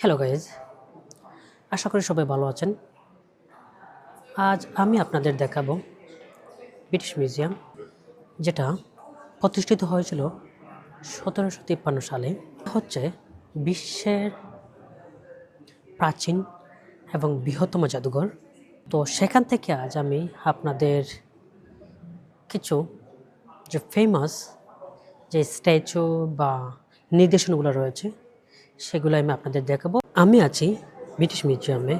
Hello guys আশা করি সবাই ভালো আছেন। আজ আমি আপনাদের দেখাবো ব্রিটিশ মিউজিয়াম যেটা প্রতিষ্ঠিত হয়েছিল সতেরোশো তিপ্পান্ন সালে। হচ্ছে বিশ্বের প্রাচীন এবং বৃহত্তম জাদুঘর। তো সেখান থেকে আজ আমি আপনাদের কিছু যে ফেমাস যে স্ট্যাচু বা নির্দেশনগুলো রয়েছে সেগুলো আমি আপনাদের দেখাবো। আমি আছি ব্রিটিশ মিউজিয়ামে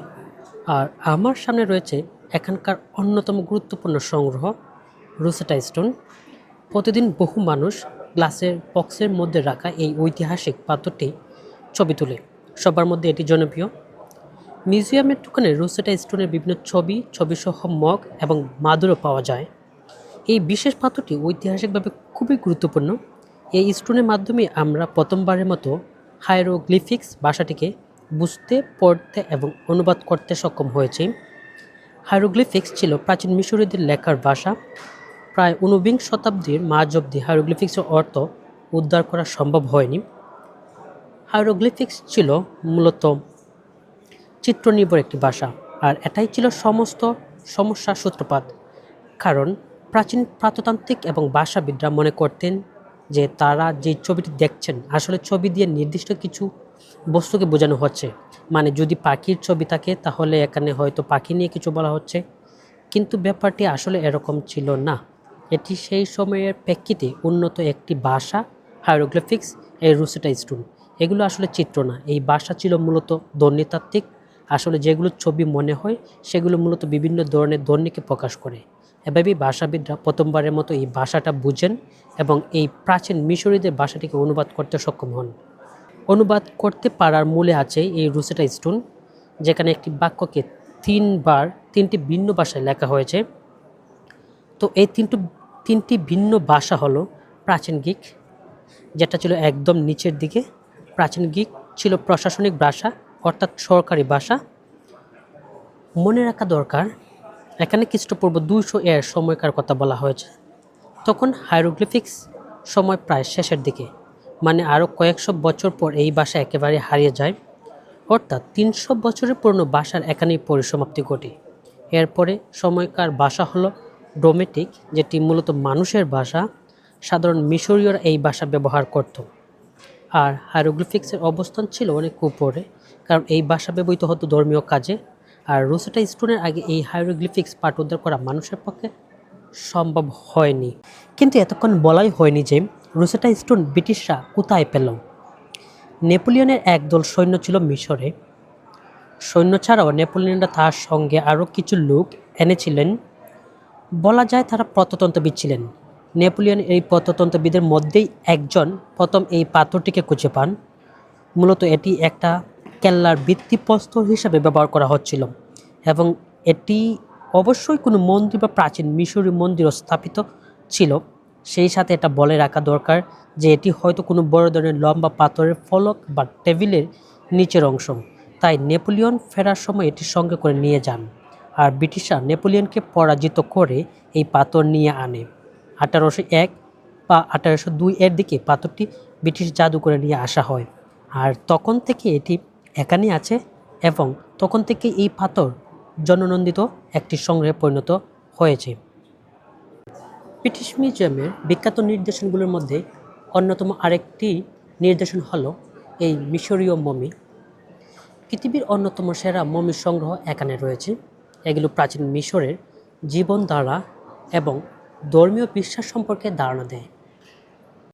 আর আমার সামনে রয়েছে এখানকার অন্যতম গুরুত্বপূর্ণ সংগ্রহ রুসেটা স্টোন। প্রতিদিন বহু মানুষ গ্লাসের বক্সের মধ্যে রাখা এই ঐতিহাসিক পাথরটি ছবি তোলে। সবার মধ্যে এটি জনপ্রিয়। মিউজিয়ামের দোকানে রুসেটা স্টোনের বিভিন্ন ছবি ছবিসহ মগ এবং মাদুরও পাওয়া যায়। এই বিশেষ পাথরটি ঐতিহাসিকভাবে খুবই গুরুত্বপূর্ণ। এই স্টোনের মাধ্যমে আমরা প্রথমবারের মতো হাইরোগ্লিফিক্স ভাষাটিকে বুঝতে, পড়তে এবং অনুবাদ করতে সক্ষম হয়েছি। হাইরোগ্লিফিক্স ছিল প্রাচীন মিশরীয়দের লেখার ভাষা। প্রায় ঊনবিংশ শতাব্দীর মাঝ অব্দি হাইরোগ্লিফিক্সের অর্থ উদ্ধার করা সম্ভব হয়নি। হাইরোগ্লিফিক্স ছিল মূলত চিত্রনির্ভর একটি ভাষা আর এটাই ছিল সমস্ত সমস্যার সূত্রপাত। কারণ প্রাচীন প্রাততান্ত্রিক এবং ভাষাবিদরা মনে করতেন যে তারা যে ছবিটি দেখছেন, আসলে ছবি দিয়ে নির্দিষ্ট কিছু বস্তুকে বোঝানো হচ্ছে। মানে যদি পাখির ছবি থাকে, তাহলে এখানে হয়তো পাখি নিয়ে কিছু বলা হচ্ছে। কিন্তু ব্যাপারটি আসলে এরকম ছিল না। এটি সেই সময়ের প্রেক্ষিতে উন্নত একটি ভাষা হাইরোগ্রাফিক্স এই রুসেটা স্টোন। এগুলো আসলে চিত্র না। এই ভাষা ছিল মূলত ধ্বনিতাত্ত্বিক। আসলে যেগুলো ছবি মনে হয়, সেগুলো মূলত বিভিন্ন ধরনের ধ্বনিকে প্রকাশ করে। এভাবেই ভাষাবিদরা প্রথমবারের মতো এই ভাষাটা বুঝেন এবং এই প্রাচীন মিশরীদের ভাষাটিকে অনুবাদ করতে সক্ষম হন। অনুবাদ করতে পারার মূলে আছে এই রুসেটা স্টোন, যেখানে একটি বাক্যকে তিনবার, তিনটি ভিন্ন ভাষায় লেখা হয়েছে। তো এই তিনটি তিনটি ভিন্ন ভাষা হলো প্রাচীন গিক যেটা ছিল একদম নিচের দিকে। প্রাচীন গিক ছিল প্রশাসনিক ভাষা, অর্থাৎ সরকারি ভাষা। মনে রাখা দরকার এখানে খ্রিস্টপূর্ব দুইশো এর সময়কার কথা বলা হয়েছে। তখন হাইরোগ্লিফিক্স সময় প্রায় শেষের দিকে মানে আরও কয়েকশো বছর পর এই ভাষা একেবারে হারিয়ে যায়। অর্থাৎ তিনশো বছরের পুরনো ভাষার এখানেই পরিসমাপ্তি ঘটে। এরপরে সময়কার ভাষা হলো ডোমেটিক, যেটি মূলত মানুষের ভাষা সাধারণ মিশরীয়রা এই ভাষা ব্যবহার করত। আর হাইরোগ্লিফিক্সের অবস্থান ছিল অনেক উপরে, কারণ এই ভাষা ব্যবহৃত হতো ধর্মীয় কাজে। আর রুসেটা স্টোনের আগে এই হাইরোগ্লিফিক্স পাঠ উদ্ধার করা মানুষের পক্ষে সম্ভব হয়নি। কিন্তু এতক্ষণ বলাই হয়নি যে রুসেটা স্টোন ব্রিটিশরা কোথায় পেল। নেপোলিয়নের একদল সৈন্য ছিল মিশরে। সৈন্য ছাড়াও নেপোলিয়নরা তার সঙ্গে আরও কিছু লোক এনেছিলেন। বলা যায় তারা প্রত্নতন্ত্রবিদ ছিলেন। নেপোলিয়ন এই প্রত্নতন্ত্রবিদের মধ্যেই একজন প্রথম এই পাথরটিকে খুঁজে পান। মূলত এটি একটা কেল্লার ভিত্তিপ্রস্তর হিসাবে ব্যবহার করা হচ্ছিল এবং এটি অবশ্যই কোনো মন্দির বা প্রাচীন মিশরী মন্দিরও স্থাপিত ছিল। সেই সাথে এটা বলে রাখা দরকার যে এটি হয়তো কোনো বড় ধরনের লম্বা পাথরের ফলক বা টেবিলের নিচের অংশ। তাই নেপোলিয়ন ফেরার সময় এটি সঙ্গে করে নিয়ে যান আর ব্রিটিশরা নেপোলিয়নকে পরাজিত করে এই পাথর নিয়ে আনে। আঠারোশো এক বা আঠারোশো দুই এর দিকে পাথরটি ব্রিটিশ জাদু করে নিয়ে আসা হয়। আর তখন থেকে এটি এখানেই আছে এবং তখন থেকে এই পাথর জননন্দিত একটি সংগ্রহে পরিণত হয়েছে। ব্রিটিশ মিউজিয়ামের বিখ্যাত নির্দেশনগুলোর মধ্যে অন্যতম আরেকটি নির্দেশন হল এই মিশরীয় মমি। পৃথিবীর অন্যতম সেরা মমি সংগ্রহ এখানে রয়েছে। এগুলো প্রাচীন মিশরের জীবনধারা এবং ধর্মীয় বিশ্বাস সম্পর্কে ধারণা দেয়।